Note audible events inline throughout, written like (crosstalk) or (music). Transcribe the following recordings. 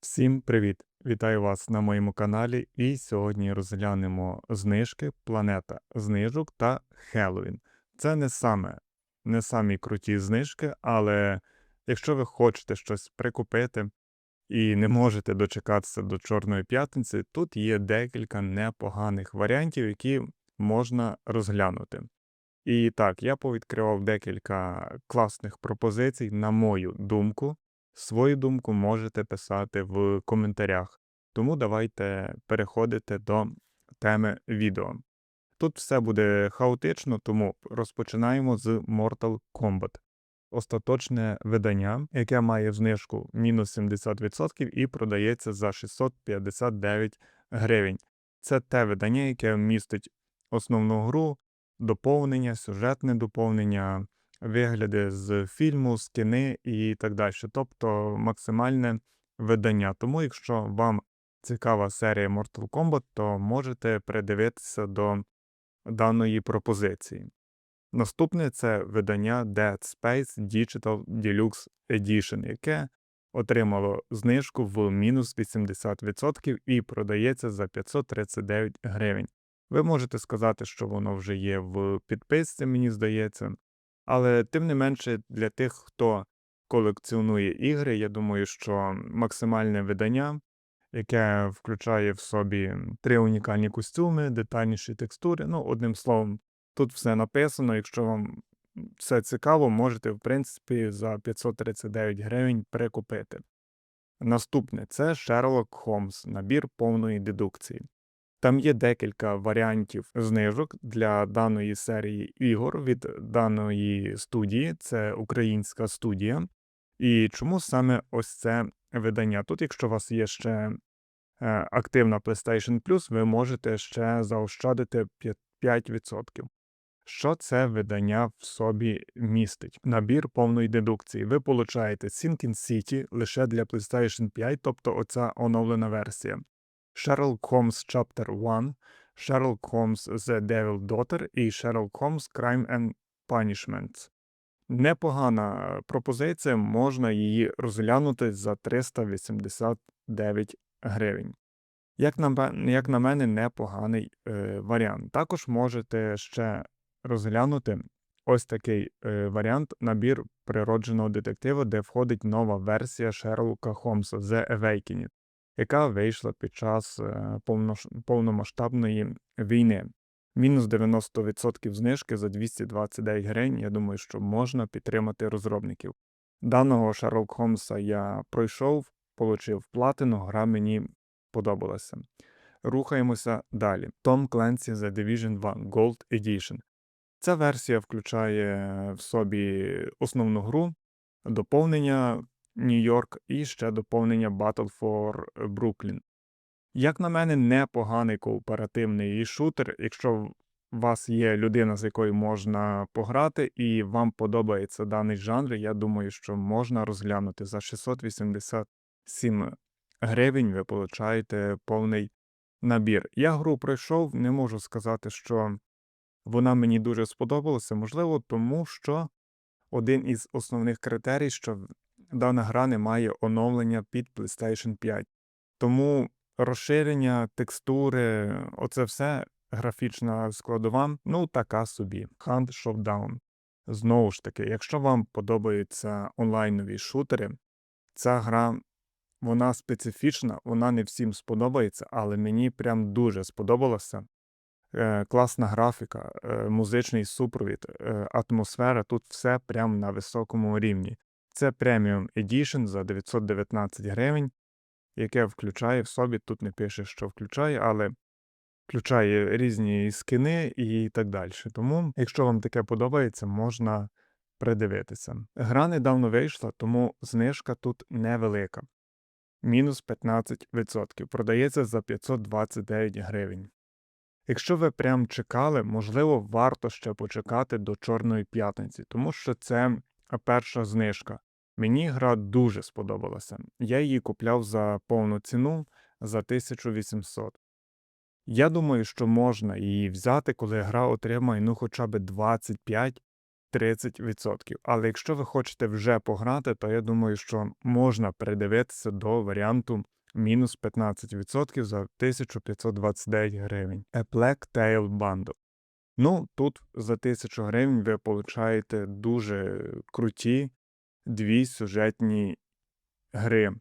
Всім привіт! Вітаю вас на моєму каналі. І сьогодні розглянемо знижки, планета знижок та Хеллоуін. Це не саме не самі круті знижки, але якщо ви хочете щось прикупити і не можете дочекатися до Чорної п'ятниці, тут є декілька непоганих варіантів, які можна розглянути. І так, я повідкривав декілька класних пропозицій, на мою думку. Свою думку можете писати в коментарях. Тому давайте переходити до теми відео. Тут все буде хаотично, тому розпочинаємо з Mortal Kombat. Остаточне видання, яке має знижку мінус 70% і продається за 659 гривень. Це те видання, яке містить основну гру, доповнення, сюжетне доповнення, вигляди з фільму, скини і так далі. Тобто максимальне видання. Тому, якщо вам цікава серія Mortal Kombat, то можете придивитися до даної пропозиції. Наступне це видання Dead Space Digital Deluxe Edition, яке отримало знижку в мінус 80% і продається за 539 гривень. Ви можете сказати, що воно вже є в підписці, мені здається. Але тим не менше, для тих, хто колекціонує ігри, я думаю, що максимальне видання, яке включає в собі три унікальні костюми, детальніші текстури. Ну, одним словом, тут все написано. Якщо вам все цікаво, можете, в принципі, за 539 гривень прикупити. Наступне це Sherlock Holmes, набір повної дедукції. Там є декілька варіантів знижок для даної серії ігор від даної студії, це українська студія. І чому саме ось це видання? Тут, якщо у вас є ще е, активна PlayStation Plus, ви можете ще заощадити 5%. Що це видання в собі містить? Набір повної дедукції. Ви получаєте Sinking City лише для PlayStation 5, тобто оця оновлена версія. Sherlock Holmes Chapter 1, Sherlock Holmes The Devil Daughter і Sherlock Holmes Crime and Punishment. Непогана пропозиція, можна її розглянути за 389 гривень. Як на, як на мене, непоганий е, варіант. Також можете ще розглянути ось такий е, варіант набір природженого детектива, де входить нова версія Шерлока Холмса The Awakening яка вийшла під час е, повномасштабної війни. Мінус 90% знижки за 229 гривень. Я думаю, що можна підтримати розробників. Даного Шерлок Холмса я пройшов, отримав платину, гра мені подобалася. Рухаємося далі. Tom Clancy The Division 2 Gold Edition. Ця версія включає в собі основну гру, доповнення Нью-Йорк і ще доповнення Battle for Brooklyn. Як на мене, непоганий кооперативний шутер, якщо у вас є людина, з якою можна пограти, і вам подобається даний жанр, я думаю, що можна розглянути за 687 гривень, ви получаєте повний набір. Я гру пройшов, не можу сказати, що вона мені дуже сподобалася, можливо, тому що один із основних критерій, що дана гра не має оновлення під PlayStation 5. Тому розширення, текстури, оце все графічна складова, ну така собі. Hunt Showdown. Знову ж таки, якщо вам подобаються онлайнові шутери, ця гра вона специфічна, вона не всім сподобається, але мені прям дуже сподобалося. Е, Класна графіка, е, музичний супровід, е, атмосфера тут все прям на високому рівні. Це Premium Edition за 919 гривень, яке включає в собі, тут не пише, що включає, але включає різні скини і так далі. Тому, якщо вам таке подобається, можна придивитися. Гра недавно вийшла, тому знижка тут невелика. Мінус 15%. Продається за 529 гривень. Якщо ви прям чекали, можливо, варто ще почекати до Чорної п'ятниці, тому що це перша знижка. Мені гра дуже сподобалася. Я її купляв за повну ціну за 1800. Я думаю, що можна її взяти, коли гра отримає ну хоча б 25-30%. Але якщо ви хочете вже пограти, то я думаю, що можна придивитися до варіанту мінус 15% за 1529 гривень. A Tail Bundle. Ну, тут за 1000 гривень ви получаєте дуже круті дві сюжетні гри.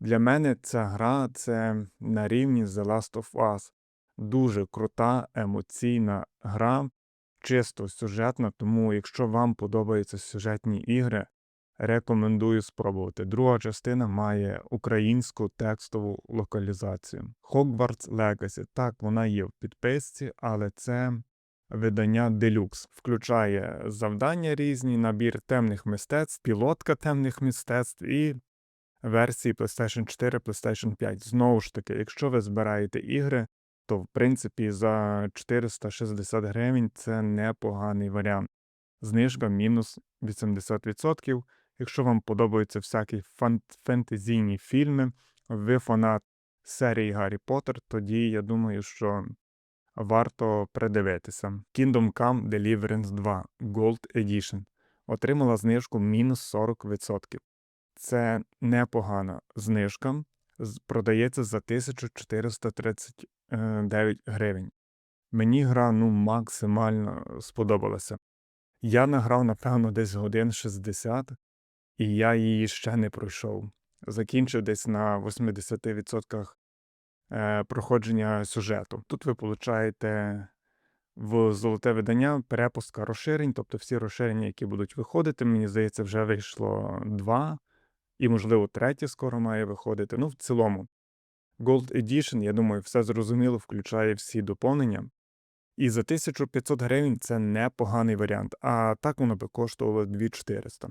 Для мене ця гра це на рівні The Last of Us. Дуже крута, емоційна гра, чисто сюжетна, тому якщо вам подобаються сюжетні ігри, рекомендую спробувати. Друга частина має українську текстову локалізацію. Hogwarts Legacy. Так, вона є в підписці, але це видання Deluxe. Включає завдання різні, набір темних мистецтв, пілотка темних мистецтв і версії PlayStation 4, PlayStation 5. Знову ж таки, якщо ви збираєте ігри, то в принципі за 460 гривень це непоганий варіант. Знижка мінус 80%. Якщо вам подобаються всякі фентезійні фільми, ви фанат серії Гаррі Поттер, тоді я думаю, що варто придивитися. Kingdom Come Deliverance 2 Gold Edition отримала знижку мінус 40%. Це непогана знижка. Продається за 1439 гривень. Мені гра ну максимально сподобалася. Я награв, напевно, десь годин 60, і я її ще не пройшов. Закінчив десь на 80% е, проходження сюжету. Тут ви получаєте в золоте видання перепустка розширень, тобто всі розширення, які будуть виходити, мені здається, вже вийшло два, і, можливо, третє скоро має виходити. Ну, в цілому, Gold Edition, я думаю, все зрозуміло, включає всі доповнення. І за 1500 гривень це непоганий варіант, а так воно би коштувало 2400.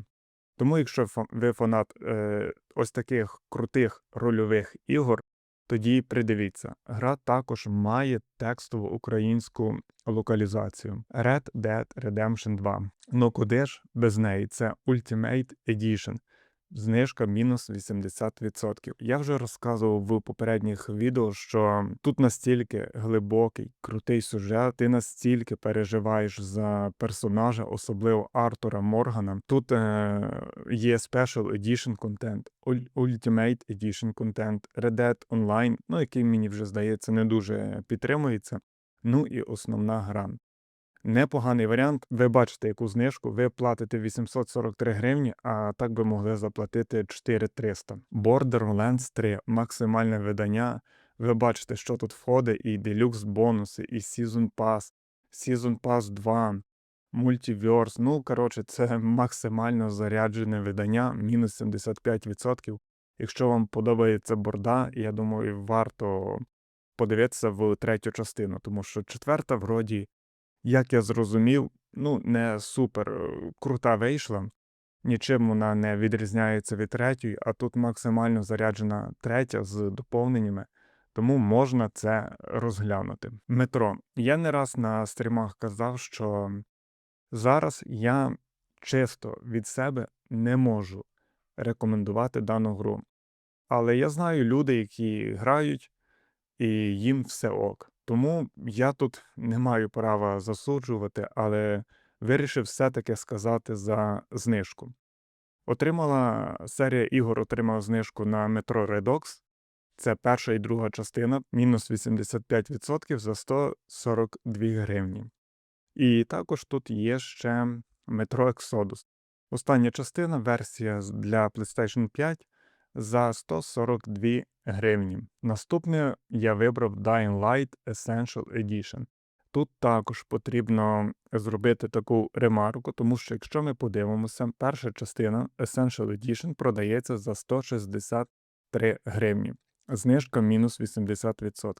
Тому, якщо ви фанат е, ось таких крутих рольових ігор, тоді придивіться. Гра також має текстову українську локалізацію Red Dead Redemption 2. Ну куди ж без неї? Це Ultimate Edition. Знижка мінус 80%. Я вже розказував в попередніх відео, що тут настільки глибокий, крутий сюжет, ти настільки переживаєш за персонажа, особливо Артура Моргана. Тут е- є Special Edition контент, Ultimate Edition контент, Red Dead Online, ну який мені вже здається не дуже підтримується. Ну і основна гра. Непоганий варіант. Ви бачите, яку знижку. Ви платите 843 гривні, а так би могли заплатити 4300. Borderlands 3 максимальне видання. Ви бачите, що тут входить, і делюкс бонуси, і Season Pass, Season Pass 2, Multiverse. Ну, коротше, це максимально заряджене видання, мінус 75%. Якщо вам подобається борда, я думаю, варто подивитися в третю частину, тому що четверта, вроді, як я зрозумів, ну, не супер е, крута вийшла. Нічим вона не відрізняється від третьої, а тут максимально заряджена третя з доповненнями, тому можна це розглянути. Метро. Я не раз на стрімах казав, що зараз я чисто від себе не можу рекомендувати дану гру. Але я знаю люди, які грають, і їм все ок. Тому я тут не маю права засуджувати, але вирішив все-таки сказати за знижку. Отримала серія ігор отримала знижку на Metro Redux. Це перша і друга частина, мінус 85% за 142 гривні. І також тут є ще Metro Exodus. Остання частина, версія для PlayStation 5 за 142 гривні. Наступне я вибрав Dying Light Essential Edition. Тут також потрібно зробити таку ремарку, тому що якщо ми подивимося, перша частина Essential Edition продається за 163 гривні. Знижка мінус 80%.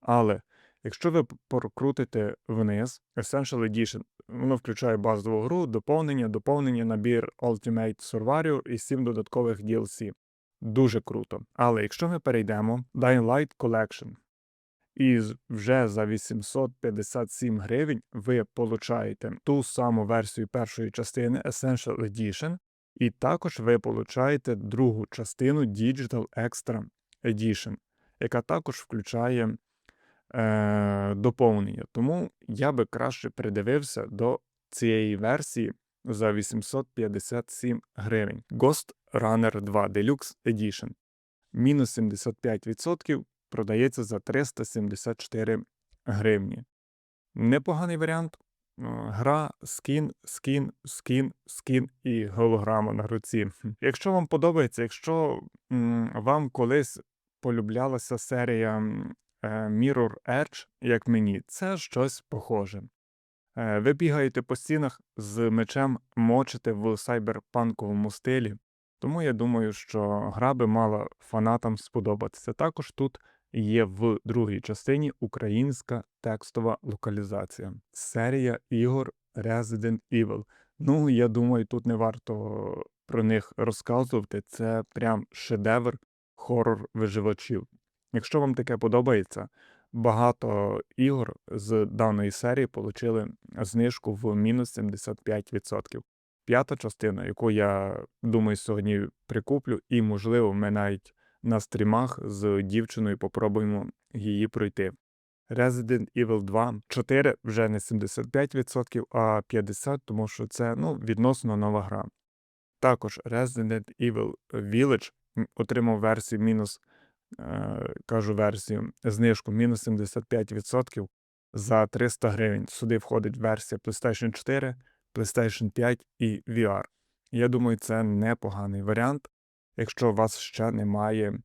Але якщо ви прокрутите вниз, Essential Edition, воно включає базову гру, доповнення, доповнення, набір Ultimate Survivor і 7 додаткових DLC. Дуже круто. Але якщо ми перейдемо Dying Light Collection, і вже за 857 гривень ви получаєте ту саму версію першої частини Essential Edition, і також ви получаєте другу частину Digital Extra Edition, яка також включає е, доповнення. Тому я би краще придивився до цієї версії за 857 гривень. Ghost Runner 2 Deluxe Edition. Мінус 75% продається за 374 гривні. Непоганий варіант. Е, Гра, скін, скін, скін, скін і голограма на руці. Якщо вам подобається, якщо м, вам колись полюблялася серія Mirror Edge, як мені, це щось похоже. Е, Ви бігаєте по стінах з мечем, мочите в сайберпанковому стилі. Тому я думаю, що гра би мала фанатам сподобатися. Також тут є в другій частині українська текстова локалізація. Серія ігор Resident Evil. Ну, я думаю, тут не варто про них розказувати. Це прям шедевр хорор виживачів. Якщо вам таке подобається, багато ігор з даної серії отримали знижку в мінус 75%. П'ята частина, яку я думаю, сьогодні прикуплю, і, можливо, ми навіть на стрімах з дівчиною попробуємо її пройти. Resident Evil 2 4 вже не 75%, а 50%, тому що це ну, відносно нова гра. Також Resident Evil Village отримав версію мінус, кажу версію, знижку мінус 75% за 300 гривень. Сюди входить версія PlayStation 4, PlayStation 5 і VR. Я думаю, це непоганий варіант, якщо у вас ще немає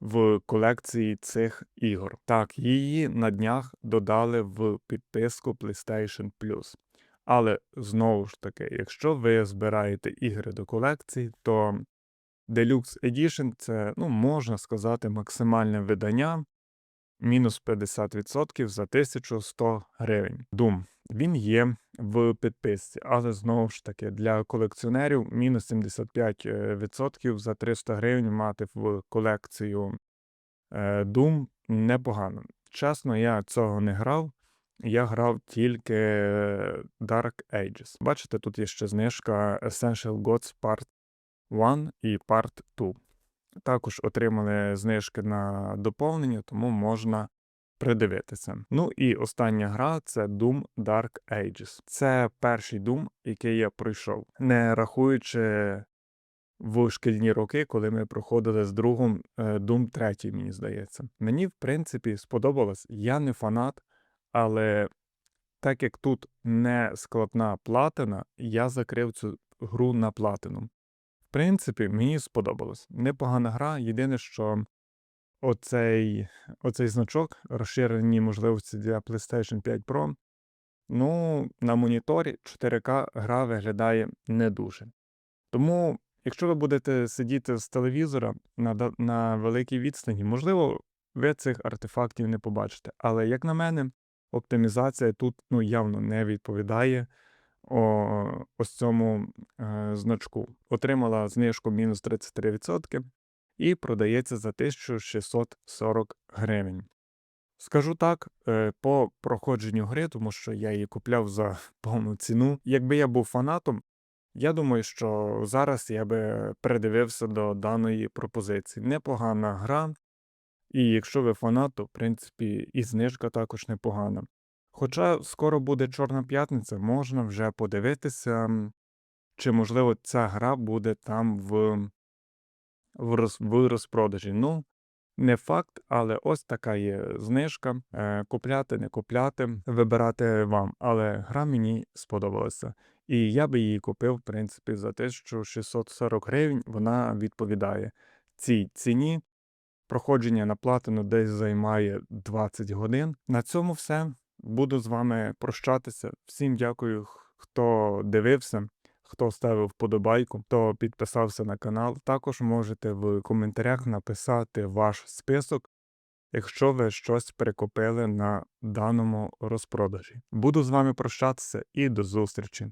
в колекції цих ігор. Так, її на днях додали в підписку PlayStation Plus. Але знову ж таки, якщо ви збираєте ігри до колекції, то Deluxe Edition це, ну, можна сказати, максимальне видання, мінус 50% за 1100 гривень. Doom. Він є в підписці, але знову ж таки для колекціонерів мінус 75% за 300 гривень мати в колекцію е, Doom непогано. Чесно, я цього не грав. Я грав тільки е, Dark Ages. Бачите, тут є ще знижка Essential Gods Part 1 і Part 2. Також отримали знижки на доповнення, тому можна придивитися. Ну і остання гра це Doom Dark Ages. Це перший Doom, який я пройшов, не рахуючи в шкільні роки, коли ми проходили з другом е, Doom 3, мені здається. Мені, в принципі, сподобалось. Я не фанат, але так як тут не складна платина, я закрив цю гру на платину. Принципі, мені сподобалось. Непогана гра. Єдине, що оцей, оцей значок, розширені можливості для PlayStation 5 Pro, ну, на моніторі 4К гра виглядає не дуже. Тому, якщо ви будете сидіти з телевізора на, на великій відстані, можливо, ви цих артефактів не побачите. Але, як на мене, оптимізація тут ну, явно не відповідає ось цьому е, значку. Отримала знижку мінус 33% і продається за 1640 гривень. Скажу так, е, по проходженню гри, тому що я її купляв за (laughs) повну ціну. Якби я був фанатом, я думаю, що зараз я би передивився до даної пропозиції. Непогана гра, і якщо ви фанат, то в принципі і знижка також непогана. Хоча скоро буде Чорна п'ятниця, можна вже подивитися, чи можливо ця гра буде там в, в, роз, в розпродажі. Ну, не факт, але ось така є знижка. Е, купляти, не купляти, вибирати вам. Але гра мені сподобалася. І я би її купив, в принципі, за 1640 гривень. Вона відповідає цій ціні. Проходження на платину десь займає 20 годин. На цьому все. Буду з вами прощатися. Всім дякую, хто дивився, хто ставив вподобайку, хто підписався на канал. Також можете в коментарях написати ваш список, якщо ви щось прикупили на даному розпродажі. Буду з вами прощатися і до зустрічі.